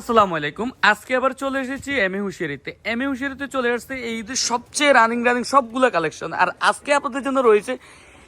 আসসালামু আলাইকুম। আজকে আবার চলে এসেছি এম এ হুশিয়ারিতে। এম এ হুশিয়ারিতে চলে আসছে এই ঈদের সবচেয়ে রানিং রানিং সবগুলো কালেকশন আর আজকে আপনাদের জন্য রয়েছে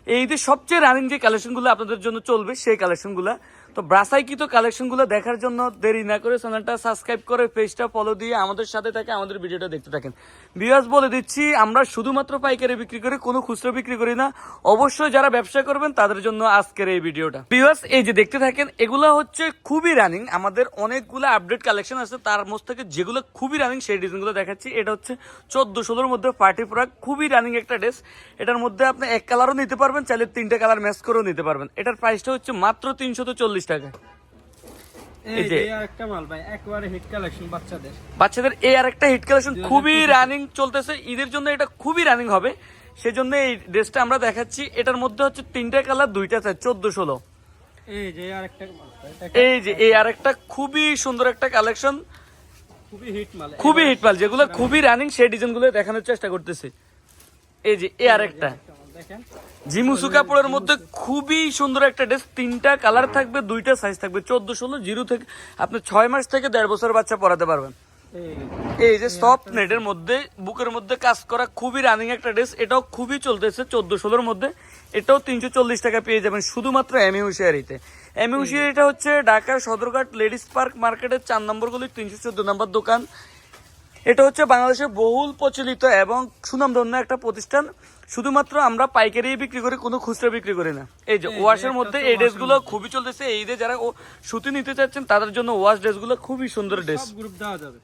এই ঈদের সবচেয়ে রানিং যে কালেকশনগুলো আপনাদের জন্য চলবে, সেই কালেকশনগুলো তো ব্রাসাইকিত কালেকশনগুলো দেখার জন্য দেরি না করে চ্যানেলটা সাবস্ক্রাইব করে পেজটা ফলো দিয়ে আমাদের সাথে থাকে, আমাদের ভিডিওটা দেখতে থাকেন। বিয়াস বলে দিচ্ছি, আমরা শুধুমাত্র পাইকারি বিক্রি করি, কোনো খুচরো বিক্রি করি না। অবশ্যই যারা ব্যবসা করবেন, তাদের জন্য আজকের এই ভিডিওটা। বিয়াস এই যে দেখতে থাকেন, এগুলো হচ্ছে খুবই রানিং আমাদের অনেকগুলো আপডেট কালেকশন আছে, তার মধ্যে থেকে যেগুলো খুবই রানিং সেই ডিজাইনগুলো দেখাচ্ছি। এটা হচ্ছে চোদ্দ ষোলোর মধ্যে পার্টি ফ্রক খুবই রানিং একটা ড্রেস এটার মধ্যে আপনি এক কালারও নিতে পারবেন, চাইলে তিনটে কালার ম্যাচ করেও নিতে পারবেন। এটার প্রাইসটা হচ্ছে মাত্র তিনশত চল্লিশ টাকা। এই এই যে- যে একটা মাল ভাই একবারে হিট কালেকশন বাচ্চাদের। বাচ্চাদের এই আর একটা হিট কালেকশন খুবই রানিং চলতেছে। ঈদের জন্য এটা খুবই রানিং হবে। সেজন্য এই ড্রেসটা আমরা দেখাচ্ছি। এটার মধ্যে হচ্ছে তিনটা কালার দুইটা চাই চোদ্দ ষোলো। এই যে এই যে এই আর একটা খুবই সুন্দর একটা কালেকশন খুবই হিট মাল খুবই হিট মাল যেগুলো খুবই রানিং সেই ডিজাইনগুলো দেখানোর চেষ্টা করতেছি। এই যে এ আর একটা। একটা দেখেন। জিমুসু কাপড়ের মধ্যে খুবই সুন্দর একটা ড্রেস। তিনটা কালার থাকবে দুইটা সাইজ থাকবে। চোদ্দ ষোলো জিরো থেকে আপনি ছয় মাস থেকে দেড় বছর বাচ্চা পড়াতে পারবেন। এই এই যে সফট নেটের মধ্যে বুকের মধ্যে কাজ করা খুবই রানিং একটা ড্রেস এটাও খুবই চলতেছে চোদ্দ ষোলোর মধ্যে। এটাও তিনশো চল্লিশ টাকা পেয়ে যাবেন শুধুমাত্র এমি হুশিয়ারিতে এমি হুশিয়ারিটা হচ্ছে ঢাকার সদরঘাট লেডিস পার্ক মার্কেটের চার নম্বর গলি তিনশো চোদ্দ নম্বর দোকান। এটা হচ্ছে বাংলাদেশের বহুল প্রচলিত এবং সুনামধন্য একটা প্রতিষ্ঠান। শুধুমাত্র আমরা পাইকারি বিক্রি করি কোনো খুচরা বিক্রি করি না। এই যে ওয়াশের মধ্যে এই ড্রেসগুলো খুবই চলতেছে। এই যে যারা সুতি নিতে চাচ্ছেন তাদের জন্য ওয়াশ ড্রেসগুলো খুবই সুন্দর ড্রেস। সব গ্রুপ দেওয়া যাবে।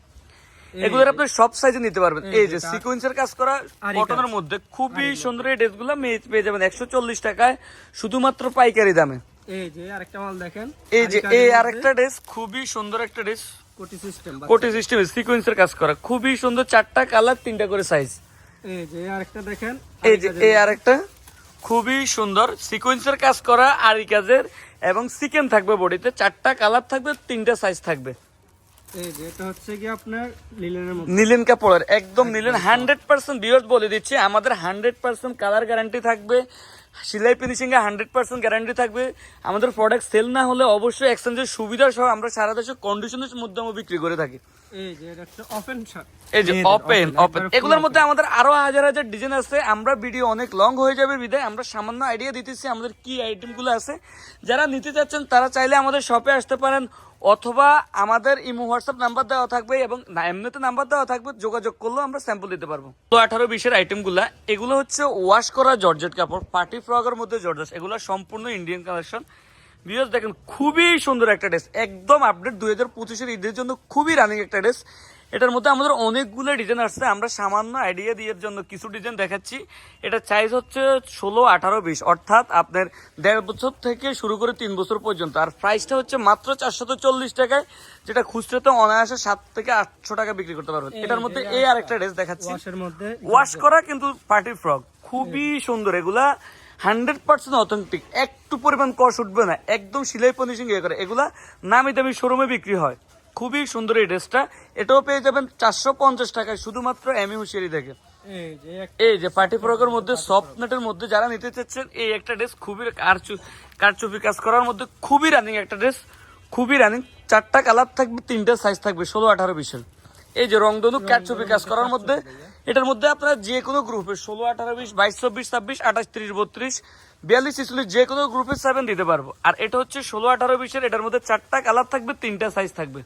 এগুলোর আপনি সব সাইজে নিতে পারবেন। এই যে সিকোয়েন্সের কাজ করা কটনের মধ্যে খুবই সুন্দর এই ড্রেসগুলো পেয়ে যাবেন একশো চল্লিশ টাকায় শুধুমাত্র পাইকারি দামে। এই যে আর একটা মাল দেখেন। এই যে এই আর একটা ড্রেস খুবই সুন্দর একটা ড্রেস কোটি সিস্টেম কোটি সিস্টেম সিকোয়েন্সের কাজ করা। খুবই সুন্দর চারটা কালার তিনটা করে সাইজ এই যে আর একটা দেখেন এই যে এই আর একটা খুবই সুন্দর সিকোয়েন্সের কাজ করা আরি কাজের এবং চিকেন থাকবে বডিতে। চারটা কালার থাকবে তিনটা সাইজ থাকবে। লিলেনের কাপড়ের একদম নিলেন। হান্ড্রেড পার্সেন্ট বিয়স বলে দিচ্ছি আমাদের হান্ড্রেড পার্সেন্ট কালার গ্যারান্টি থাকবে। সেলাই ফিনিশিং এ হান্ড্রেড পার্সেন্ট গ্যারান্টি থাকবে। আমাদের প্রোডাক্ট সেল না হলে অবশ্যই এক্সচেঞ্জের সুবিধা সহ আমরা সারা দেশে কন্ডিশনের মধ্যে আমরা বিক্রি করে থাকি। এই যে ওপেন ওপেন এগুলোর মধ্যে আমাদের আরও হাজার হাজার ডিজাইন আছে। আমরা ভিডিও অনেক লং হয়ে যাবে বিদায়। আমরা সামান্য আইডিয়া দিতেছি আমাদের কি আইটেমগুলো আছে। যারা নিতে চাচ্ছেন তারা চাইলে আমাদের শপে আসতে পারেন। অথবা আমাদের ইমো হোয়াটসঅ্যাপ নাম্বার দেওয়া থাকবে এবং এমনিতে নাম্বার দেওয়া থাকবে, যোগাযোগ করলেও আমরা স্যাম্পল দিতে পারব। তো আঠারো বিশের আইটেমগুলা এগুলো হচ্ছে ওয়াশ করা জর্জেট কাপড় পার্টি ফ্রকের মধ্যে জর্জেট, এগুলো সম্পূর্ণ ইন্ডিয়ান কালেকশন বিকজ দেখেন, খুবই সুন্দর একটা ড্রেস একদম আপডেট দুই হাজার পঁচিশের ঈদের জন্য খুবই রানিং একটা ড্রেস এটার মধ্যে আমাদের অনেকগুলো ডিজাইন আসছে। আমরা সামান্য আইডিয়া দিয়ে জন্য কিছু ডিজাইন দেখাচ্ছি। এটা সাইজ হচ্ছে ষোলো আঠারো বিশ। অর্থাৎ আপনার দেড় বছর থেকে শুরু করে তিন বছর পর্যন্ত। আর প্রাইসটা হচ্ছে মাত্র চারশত চল্লিশ টাকায় যেটা খুচরাতে অনায়াসে সাত থেকে আটশো টাকা বিক্রি করতে পারবেন। এটার মধ্যে এই আর একটা ড্রেস দেখাচ্ছি ওয়াশ করা কিন্তু পার্টি ফ্রক খুবই সুন্দর। এগুলা হান্ড্রেড পার্সেন্ট অথেন্টিক একটু পরিমাণ কষ উঠবে না। একদম সিলাই পনিশিং ইয়ে করে। এগুলা নামি দামি শোরুমে বিক্রি হয়। খুবই সুন্দর এই ড্রেসটা। এটাও পেয়ে যাবেন চারশো পঞ্চাশ টাকায় শুধুমাত্র এমি হুশিয়ারি থেকে এই যে পার্টি ফ্রকের মধ্যে সফট নেটের মধ্যে যারা নিতে চাচ্ছেন এই একটা ড্রেস খুবই কারচু কারচুপি কাজ করার মধ্যে খুবই রানিং একটা ড্রেস খুবই রানিং চারটা কালার থাকবে তিনটা সাইজ থাকবে ষোলো আঠারো বিশের এই যে রংধনু কারচুপি কাজ করার মধ্যে এটার মধ্যে আপনারা যে কোনো গ্রুপে ষোলো আঠারো বিশ বাইশ চব্বিশ ছাব্বিশ আঠাশ তিরিশ বত্রিশ বিয়াল্লিশ ছিচল্লিশ যে কোনো গ্রুপে সেভেন দিতে পারব। আর এটা হচ্ছে ষোলো আঠারো বিশের এটার মধ্যে চারটা কালার থাকবে তিনটা সাইজ থাকবে।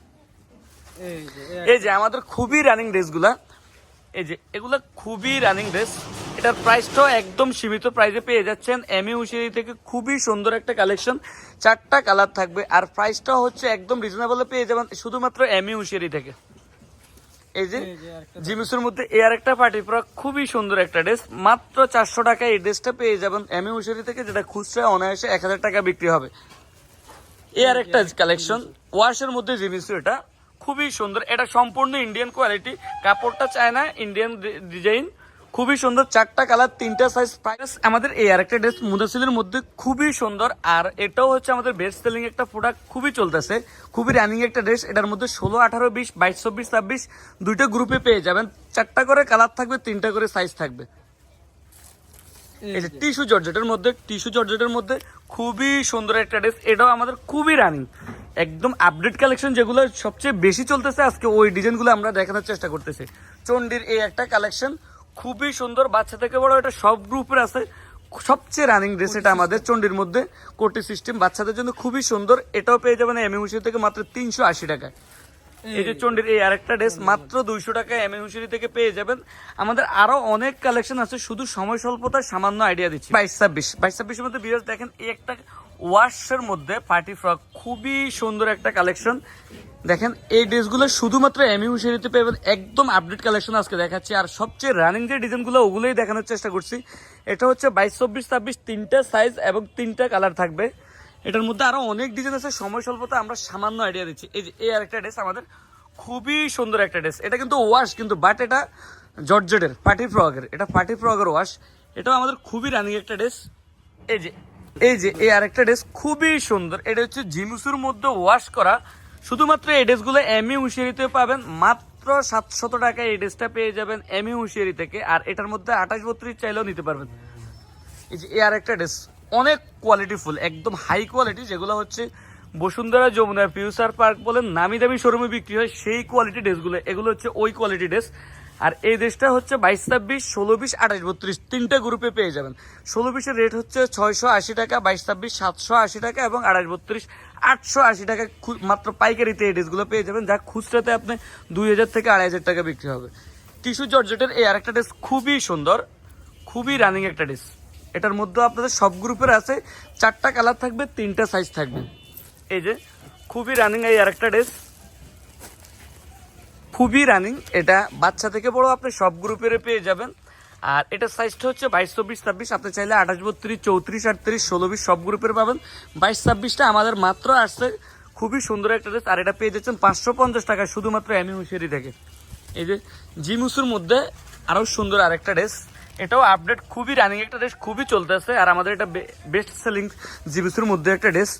এই যে আমাদের খুবই রানিং ড্রেসগুলা এই যে এগুলা খুবই রানিং ড্রেস এটার প্রাইসটাও একদম সীমিত প্রাইসে পেয়ে যাচ্ছেন এমি উশিয়ারি থেকে খুবই সুন্দর একটা কালেকশন চারটা কালার থাকবে আর প্রাইসটাও হচ্ছে একদম রিজনেবলে পেয়ে যাবেন শুধুমাত্র এমি উশিয়ারি থেকে। এই যে আর জিমিসের মধ্যে এর একটা পার্টি ফ্রক খুবই সুন্দর একটা ড্রেস মাত্র চারশো টাকায় এই ড্রেসটা পেয়ে যাবেন এমি উশিয়ারি থেকে যেটা খুচরা অনায়াসে এক হাজার টাকা বিক্রি হবে। এ আর একটা কালেকশন ওয়াশের মধ্যে জিনিস এটা। খুবই সুন্দর। এটা সম্পূর্ণ ইন্ডিয়ান কোয়ালিটি কাপড়টা চায় না ইন্ডিয়ান ডিজাইন খুবই সুন্দর, চারটা কালার তিনটা সাইজ প্রাইস আমাদের এই আরেকটা ড্রেস মুদাসিলের মধ্যে খুবই সুন্দর। আর এটাও হচ্ছে আমাদের বেস্ট সেলিং একটা প্রোডাক্ট খুবই চলতেছে। খুবই রানিং একটা ড্রেস এটার মধ্যে ষোলো, আঠারো, বিশ, বাইশ, চব্বিশ, ছাব্বিশ দুইটা গ্রুপে পেয়ে যাবেন। চারটা করে কালার থাকবে, তিনটা করে সাইজ থাকবে। এই যে টিস্যু জর্জেটের মধ্যে টিস্যু জর্জেটের মধ্যে খুবই সুন্দর একটা ড্রেস এটাও আমাদের খুবই রানিং একদম আপডেট কালেকশন যেগুলো সবচেয়ে বেশি চলতেছে আজকে ওই ডিজাইনগুলো আমরা দেখানোর চেষ্টা করতেছি। চন্ডির এই একটা কালেকশন খুবই সুন্দর বাচ্চা থেকে বড় এটা সব গ্রুপের আছে। সবচেয়ে রানিং ড্রেস এটা আমাদের চন্ডির মধ্যে কোটি সিস্টেম বাচ্চাদের জন্য খুবই সুন্দর। এটাও পেয়ে যাবেন এম থেকে মাত্র তিনশো আশি টাকায়। এই যে চন্ডির এই আরেকটা ড্রেস মাত্র দুইশো টাকা এম হুশিরি থেকে পেয়ে যাবেন। আমাদের আরও অনেক কালেকশন আছে, শুধু সময় স্বল্পতার সামান্য আইডিয়া দিচ্ছি। বাইশ ছাব্বিশ, বাইশ ছাব্বিশের মধ্যে বিরাজ দেখেন এই একটা ওয়াশের মধ্যে পার্টি ফ্রক খুবই সুন্দর একটা কালেকশন দেখেন এই ড্রেসগুলো শুধুমাত্র এম এমি হুশিরিতে পাবেন একদম আপডেট কালেকশন আজকে দেখাচ্ছি। আর সবচেয়ে রানিং যে ডিজাইনগুলো ওগুলোই দেখানোর চেষ্টা করছি। এটা হচ্ছে বাইশ চব্বিশ ছাব্বিশ, তিনটা সাইজ এবং তিনটা কালার থাকবে। এটার মধ্যে আরও অনেক ডিজাইন আছে। সময় স্বল্পতা আমরা সামান্য আইডিয়া দিচ্ছি। এই যে, এই আরেকটা ড্রেস আমাদের খুবই সুন্দর একটা ড্রেস এটা কিন্তু ওয়াশ কিন্তু বাট এটা জর্জেটের পার্টি ফ্রগের এটা পার্টি ফ্রগের ওয়াশ এটাও আমাদের খুবই রানিং একটা ড্রেস এই যে এই যে, এই আরেকটা ড্রেস খুবই সুন্দর। এটা হচ্ছে জিমুসুর মধ্যে ওয়াশ করা। শুধুমাত্র এই ড্রেসগুলো এমই হুঁশিয়ারিতে পাবেন। মাত্র সাতশত টাকায় এই ড্রেসটা পেয়ে যাবেন এমই হুঁশিয়ারি থেকে। আর এটার মধ্যে আঠাশ বত্রিশ চাইলেও নিতে পারবেন। এই যে এ আর একটা ড্রেস অনেক কোয়ালিটি ফুল, একদম হাই কোয়ালিটি যেগুলো হচ্ছে বসুন্ধরা যমুনা ফিউচার পার্ক বলেন নামি দামি শোরুমে বিক্রি হয়, সেই কোয়ালিটি ড্রেসগুলো এগুলো হচ্ছে ওই কোয়ালিটি ড্রেস আর এই ড্রেসটা হচ্ছে বাইশ, ছাব্বিশ, ষোলো, বিশ, আঠাশ, বত্রিশ, তিনটা গ্রুপে পেয়ে যাবেন। ষোলো, বিশের রেট হচ্ছে ছয়শো আশি টাকা, বাইশ, ছাব্বিশ, সাতশো আশি টাকা এবং আঠাশ, বত্রিশ, আটশো আশি টাকা মাত্র পাইকারিতে এই ড্রেসগুলো পেয়ে যাবেন, যা খুচরাতে আপনি দুই হাজার থেকে আড়াই হাজার টাকা বিক্রি হবে। টিস্যু জর্জেটের এই আরেকটা ড্রেস খুবই সুন্দর, খুবই রানিং একটা ড্রেস এটার মধ্যে আপনাদের সব গ্রুপের আছে, চারটা কালার থাকবে, তিনটা সাইজ থাকবে। এই যে, খুবই রানিং এই আরেকটা ড্রেস খুবই রানিং এটা বাচ্চা থেকে বড় আপনি সব গ্রুপের পেয়ে যাবেন। আর এটার সাইজটা হচ্ছে বাইশ, চব্বিশ, ছাব্বিশ, আপনি চাইলে আঠাশ, বত্রিশ, চৌত্রিশ, আটত্রিশ, ষোলো, বিশ, সব গ্রুপের পাবেন। বাইশ, ছাব্বিশটা আমাদের মাত্র আসছে। খুবই সুন্দর একটা ড্রেস আর এটা পেয়ে যাচ্ছেন পাঁচশো পঞ্চাশ টাকা শুধুমাত্র হুশিয়ারি থেকে। এই যে, জিমুসুর মধ্যে আরও সুন্দর আরেকটা ড্রেস এটাও আপডেট খুবই রানিং একটা ড্রেস খুবই চলতেছে। আর আমাদের এটা বেস্ট সেলিং জিবিসুর মধ্যে একটা ড্রেস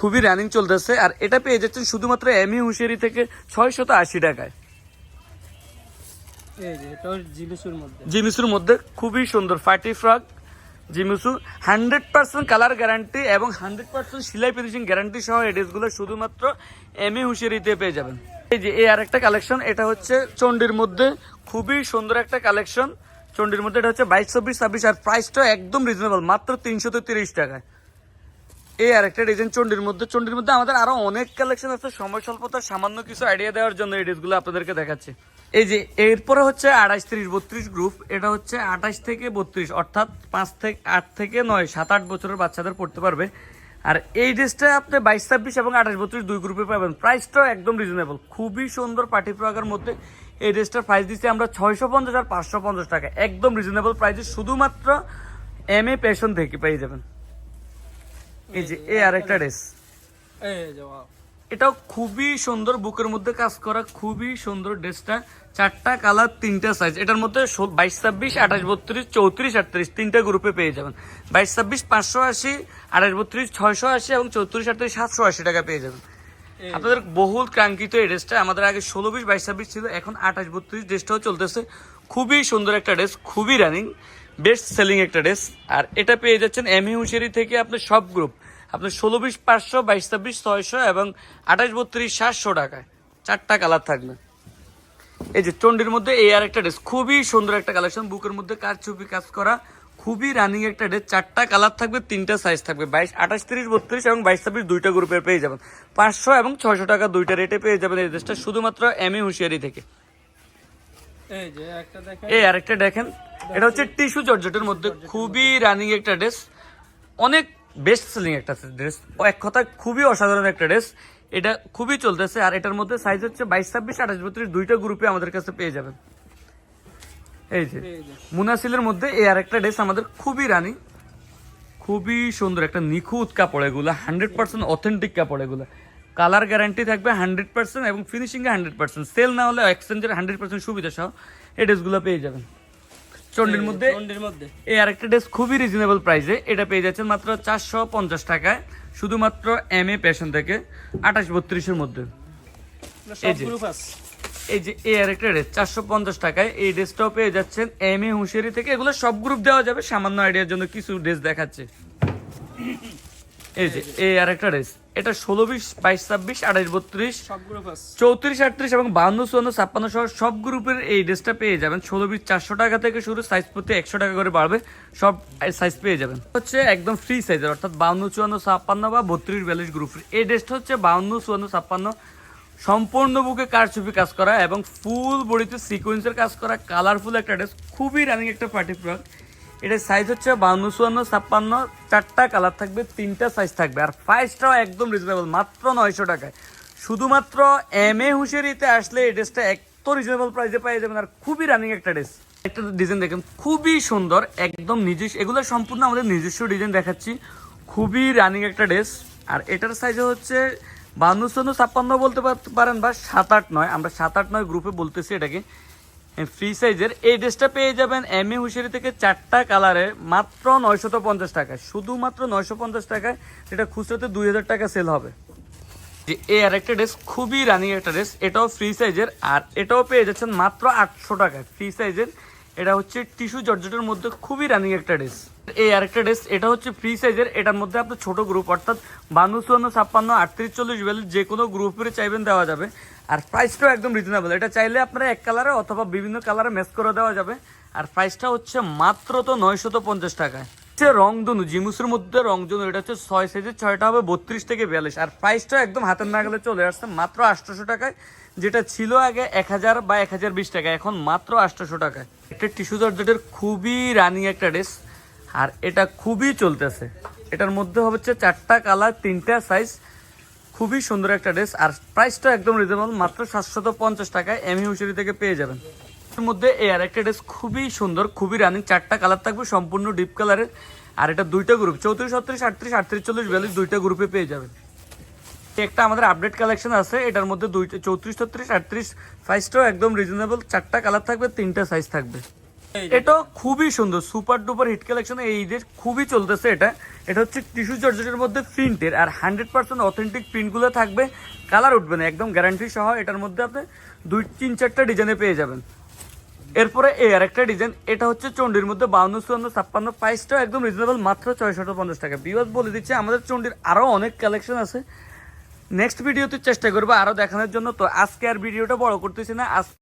খুবই রানিং চলতেছে। আর এটা পেয়ে যাচ্ছেন শুধুমাত্র এমি হুশিয়ারি থেকে ছয়শত আশি টাকায়। জিমিসুর মধ্যে। খুবই সুন্দর ফার্টি ফ্রক জিমিসু হান্ড্রেড পার্সেন্ট কালার গ্যারান্টি এবং হান্ড্রেড পার্সেন্ট সিলাই ফিনিশিং গ্যারান্টি সহ এই ড্রেসগুলো শুধুমাত্র এমএ হুশিয়ারিতে পেয়ে যাবেন। এই যে এই আরেকটা কালেকশন এটা হচ্ছে চন্ডির মধ্যে খুবই সুন্দর একটা কালেকশন চন্ডির মধ্যে এটা হচ্ছে বাইশ, চব্বিশ, ছাব্বিশ, আর প্রাইসটা একদম রিজনেবল মাত্র তিনশো তিরিশ টাকায়। এই আরেকটা ডিজাইন চন্ডির মধ্যে চন্ডির মধ্যে আমাদের আরও অনেক কালেকশন আছে, সময় স্বল্পতার সামান্য কিছু আইডিয়া দেওয়ার জন্য এই ড্রেসগুলো আপনাদেরকে দেখাচ্ছে। এই যে, এরপরে হচ্ছে আঠাশ, তিরিশ, বত্রিশ গ্রুপ এটা হচ্ছে আঠাশ থেকে বত্রিশ, অর্থাৎ পাঁচ থেকে, আট থেকে নয়, সাত, আট বছরের বাচ্চাদের পড়তে পারবে। আর এই ড্রেসটা আপনি বাইশ, ছাব্বিশ এবং আঠাশ, বত্রিশ দুই গ্রুপে পাবেন। প্রাইসটাও একদম রিজনেবল খুবই সুন্দর পার্টি প্রকার মধ্যে। এই ড্রেসটার প্রাইস দিচ্ছি আমরা ছয়শো পঞ্চাশ আর পাঁচশো পঞ্চাশ টাকা। একদম রিজনেবল প্রাইসে শুধুমাত্র এম এ পেশন থেকে পেয়ে যাবেন। এই যে এ আর একটা ড্রেস. এটাও খুবই সুন্দর বুকের মধ্যে কাজ করা খুবই সুন্দর ড্রেসটা। চারটা কালার তিনটা সাইজ এটার মধ্যে বাইশ ছাব্বিশ আঠাশ বত্রিশ চৌত্রিশ আটত্রিশ তিনটা গ্রুপে পেয়ে যাবেন। বাইশ ছাব্বিশ পাঁচশো আশি আঠাশ বত্রিশ ছয়শো আশি এবং চৌত্রিশ আটত্রিশ সাতশো আশি টাকা পেয়ে যাবেন। আপনাদের বহুল কাঙ্ক্ষিত এই ড্রেসটা। আমাদের আগে ষোলো বিশ, বাইশ, ছাব্বিশ ছিল, এখন আঠাশ, বত্রিশ ড্রেসটাও চলতেছে। খুবই সুন্দর একটা ড্রেস, খুবই রানিং বেস্ট সেলিং একটা ড্রেস। আর এটা পেয়ে যাচ্ছেন এমই হুশিয়ারি থেকে আপনার সব গ্রুপ আপনার ষোলো বিশ, পাঁচশো, বাইশ, ছাব্বিশ, ছয়শো এবং আঠাশ, বত্রিশ, সাতশো টাকায়। চারটা কালার থাকবে। এই যে চন্ডির মধ্যে এই আর একটা ড্রেস খুবই সুন্দর একটা কালেকশন বুকের মধ্যে কাজ ছবি কাজ করা। খুবই রানিং একটা ড্রেস চারটা কালার থাকবে তিনটা সাইজ থাকবে। বাইশ আঠাশ তিরিশ বত্রিশ এবং বাইশ ছাব্বিশ দুইটা গ্রুপের পেয়ে যাবেন। পাঁচশো এবং ছয়শো টাকা দুইটা রেটে পেয়ে যাবেন এই ড্রেসটা শুধুমাত্র এমএ হুঁশিয়ারি থেকে। এই যে একটা দেখেন। আরেকটা দেখেন। এটা হচ্ছে টিস্যু জর্জেটের মধ্যে খুবই রানিং একটা ড্রেস অনেক বেস্ট সেলিং একটা ড্রেস ও এক কথা খুবই অসাধারণ একটা ড্রেস এটা খুবই চলতেছে। আর এটার মধ্যে সাইজ হচ্ছে বাইশ ছাব্বিশ আঠাশ বত্রিশ দুইটা গ্রুপে আমাদের কাছে পেয়ে যাবেন। এই যে মুনাসিলের মধ্যে এই আরেকটা ড্রেস আমাদের খুবই রানি। খুবই সুন্দর একটা নিখুঁত কাপড় এগুলো হান্ড্রেড পার্সেন্ট অথেন্টিক কাপড় এগুলো। কালার গ্যারান্টি থাকবে হান্ড্রেড পার্সেন্ট এবং ফিনিশিং এ হান্ড্রেড পার্সেন্ট সেল না হলে এক্সচেঞ্জের হান্ড্রেড পার্সেন্ট সুবিধা সহ এই ড্রেসগুলো পেয়ে যাবেন। চন্ডির মধ্যে চন্ডির মধ্যে। এই আরেকটা ড্রেস খুবই রিজনেবল প্রাইসে এটা পেয়ে যাচ্ছেন মাত্র চারশো পঞ্চাশ টাকায় শুধুমাত্র এম এ প্যাশন থেকে আঠাশ বত্রিশের মধ্যে। এই যে। এই যে এই আর একটা ড্রেস চারশো পঞ্চাশ টাকায় এই ড্রেসটাও পেয়ে যাচ্ছেন এম এ হুঁশিয়ারি থেকে। এগুলো সব গ্রুপ দেওয়া যাবে সামান্য আইডিয়ার জন্য কিছু ড্রেস দেখাচ্ছে। এই যে এই আর একটা ড্রেস এটা ষোলো বিশ বাইশ ছাব্বিশ আঠাইশ বত্রিশ সব গ্রুপ আছে। চৌত্রিশ আটত্রিশ এবং বান্ন চুয়ান্ন ছাপ্পান্ন সহ সব গ্রুপের এই ড্রেসটা পেয়ে যাবেন। ষোলো বিশ চারশো টাকা থেকে শুরু সাইজ প্রতি একশো টাকা করে বাড়বে সব সাইজ পেয়ে যাবেন। হচ্ছে একদম ফ্রি সাইজের অর্থাৎ বাউন্ন চুয়ান্ন ছাপ্পান্ন বা বত্রিশ বিয়াল্লিশ গ্রুপের এই ড্রেসটা হচ্ছে বাউন্ন চুয়ান্ন ছাপ্পান্ন সম্পূর্ণ বুকে কারচুপি কাজ করা এবং ফুল বডিতে সিকোয়েন্সের কাজ করা কালারফুল একটা ড্রেস খুবই রানিং একটা পার্টি ফ্রক এটার সাইজ হচ্ছে বাউন্ন চুয়ান্ন, ছাপ্পান্ন। চারটা কালার থাকবে, তিনটা সাইজ থাকবে। আর প্রাইসটাও একদম রিজনেবল মাত্র নয়শো টাকায়। শুধুমাত্র এম এ হুঁশিয়ারিতে আসলে এই ড্রেসটা এত রিজনেবল প্রাইসে পেয়ে যাবেন আর খুবই রানিং একটা ড্রেস একটা ডিজাইন দেখেন, খুবই সুন্দর, একদম নিজস্ব, এগুলো সম্পূর্ণ আমাদের নিজস্ব ডিজাইন দেখাচ্ছি। খুবই রানিং একটা ড্রেস আর এটার সাইজে হচ্ছে বান্ন ছাপ্পান্ন বলতে পারেন বা সাত আট নয়। আমরা সাত আট নয় গ্রুপে বলতেছি এটাকে। ফ্রি সাইজের। এই ড্রেসটা পেয়ে যাবেন এম এ হুশিয়ারি থেকে চারটা কালারে। মাত্র নয়শত পঞ্চাশ টাকায়। শুধুমাত্র নয়শো পঞ্চাশ টাকায়। এটা খুচরাতে দুই হাজার টাকা সেল হবে। যে এই আর একটা ড্রেস, খুবই রানিং একটা ড্রেস। এটাও ফ্রি সাইজের আর এটাও পেয়ে যাচ্ছেন মাত্র আটশো টাকায়। ফ্রি সাইজের এটা হচ্ছে টিস্যু জর্জেটের মধ্যে খুবই রানিং একটা ড্রেস। এই আরেকটা ড্রেস, এটা হচ্ছে ফ্রি সাইজের, এটার মধ্যে আপনার ছোট গ্রুপ অর্থাৎ বান্ন, চুয়ান্ন, ছাপ্পান্ন, আটত্রিশ, চল্লিশ বেল যে কোনো গ্রুপের চাইবেন দেওয়া যাবে। আর প্রাইসটাও একদম রিজনেবল এটা চাইলে আপনারা এক কালারে অথবা বিভিন্ন কালারে ম্যাচ করে দেওয়া যাবে। আর প্রাইসটা হচ্ছে মাত্র তো নয়শত পঞ্চাশ টাকায়। হচ্ছে রংধনু, জিমুসের মধ্যে রংধনু, এটা হচ্ছে ছয় সাইজের ছয়টা হবে বত্রিশ থেকে বিয়াল্লিশ। আর প্রাইসটা একদম হাতের নাগালে চলে আসছে, মাত্র আটশোশো টাকায়, যেটা ছিল আগে এক হাজার বা এক হাজার বিশ টাকা এখন মাত্র আটশোশো টাকায়। একটা টিস্যু জর্জেটের খুবই রানিং একটা ড্রেস আর এটা খুবই চলতেছে। এটার মধ্যে হচ্ছে চারটা কালার তিনটা সাইজ খুবই সুন্দর একটা ড্রেস আর প্রাইসটা একদম রিজনেবল মাত্র সাতশত পঞ্চাশ টাকায় এমই হুশারি থেকে পেয়ে যাবেন। এর মধ্যে এই আর একটা ড্রেস খুবই সুন্দর, খুবই রানিং চারটা কালার থাকবে, সম্পূর্ণ ডিপ কালারের আর এটা দুইটা গ্রুপ চৌত্রিশ, ছত্রিশ, আটত্রিশ আটত্রিশ, চল্লিশ, বিয়াল্লিশ, দুইটা গ্রুপে পেয়ে যাবেন। একটা আমাদের আপডেট কালেকশন আছে, এটার মধ্যে দুইটা চৌত্রিশ, ছত্রিশ, আটত্রিশ সাইজটাও একদম রিজনেবল চারটা কালার থাকবে, তিনটা সাইজ থাকবে। এটা খুবই সুন্দর সুপার ডুপার হিট কালেকশন এই ঈদের খুবই চলতেছে এটা। এটা হচ্ছে টিস্যু জর্জেটের মধ্যে প্রিন্টের আর হান্ড্রেড পার্সেন্ট অথেন্টিক প্রিন্টগুলো থাকবে কালার উঠবে না, একদম গ্যারান্টি সহ এটার মধ্যে আপনি দুই, তিন, চারটা ডিজাইনে পেয়ে যাবেন। এরপরে এই আর একটা ডিজাইন এটা হচ্ছে চন্ডির মধ্যে বাউন্ন চুয়ান্ন ছাপ্পান্ন প্রাইসটাও একদম রিজনেবল মাত্র ছয়শত পঞ্চাশ টাকা। বিবাদ বলে দিচ্ছে, আমাদের চন্ডির আরও অনেক কালেকশন আছে। নেক্সট ভিডিওতে চেষ্টা করব আরও দেখানোর জন্য। তো আজকে আর ভিডিওটা বড় করতেছি না, আজ